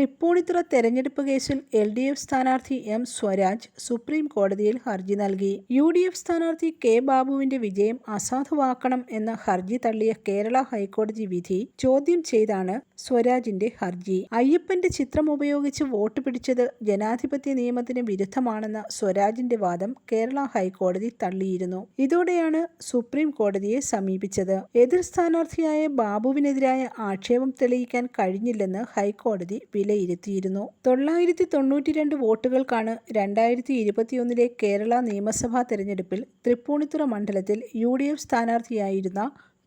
തൃപ്പൂണിത്തുറ തെരഞ്ഞെടുപ്പ് കേസിൽ L D F സ്ഥാനാർത്ഥി എം സ്വരാജ് സുപ്രീം കോടതിയിൽ ഹർജി നൽകി. യു ഡി എഫ് സ്ഥാനാർത്ഥി കെ ബാബുവിന്റെ വിജയം അസാധുവാക്കണം എന്ന ഹർജി തള്ളിയ കേരള ഹൈക്കോടതി വിധി ചോദ്യം ചെയ്താണ് സ്വരാജിന്റെ ഹർജി. അയ്യപ്പന്റെ ചിത്രം ഉപയോഗിച്ച് വോട്ട് പിടിച്ചത് ജനാധിപത്യ നിയമത്തിന് വിരുദ്ധമാണെന്ന സ്വരാജിന്റെ വാദം കേരള ഹൈക്കോടതി തള്ളിയിരുന്നു. ഇതോടെയാണ് സുപ്രീം കോടതിയെ സമീപിച്ചത്. എതിർ സ്ഥാനാർത്ഥിയായ ബാബുവിനെതിരായ ആക്ഷേപം തെളിയിക്കാൻ കഴിഞ്ഞില്ലെന്ന് ഹൈക്കോടതി വിലയിരുത്തിയിരുന്നു തൊള്ളായിരത്തി തൊണ്ണൂറ്റി രണ്ട് വോട്ടുകൾക്കാണ് രണ്ടായിരത്തി ഇരുപത്തിയൊന്നിലെ കേരള നിയമസഭാ തെരഞ്ഞെടുപ്പിൽ തൃപ്പൂണിത്തുറ മണ്ഡലത്തിൽ യു ഡി എഫ് സ്ഥാനാർത്ഥിയായിരുന്ന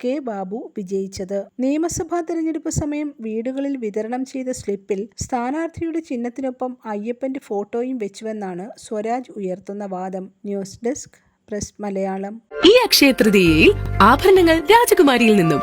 കെ ബാബു വിജയിച്ചത്. നിയമസഭാ തെരഞ്ഞെടുപ്പ് സമയം വീടുകളിൽ വിതരണം ചെയ്ത സ്ലിപ്പിൽ സ്ഥാനാർത്ഥിയുടെ ചിഹ്നത്തിനൊപ്പം അയ്യപ്പന്റെ ഫോട്ടോയും വെച്ചുവെന്നാണ് സ്വരാജ് ഉയർത്തുന്ന വാദം. News desk press Malayalam. ഈ അക്ഷയ തൃതീയയിൽ ആഭരണങ്ങൾ രാജകുമാരിയിൽ നിന്നും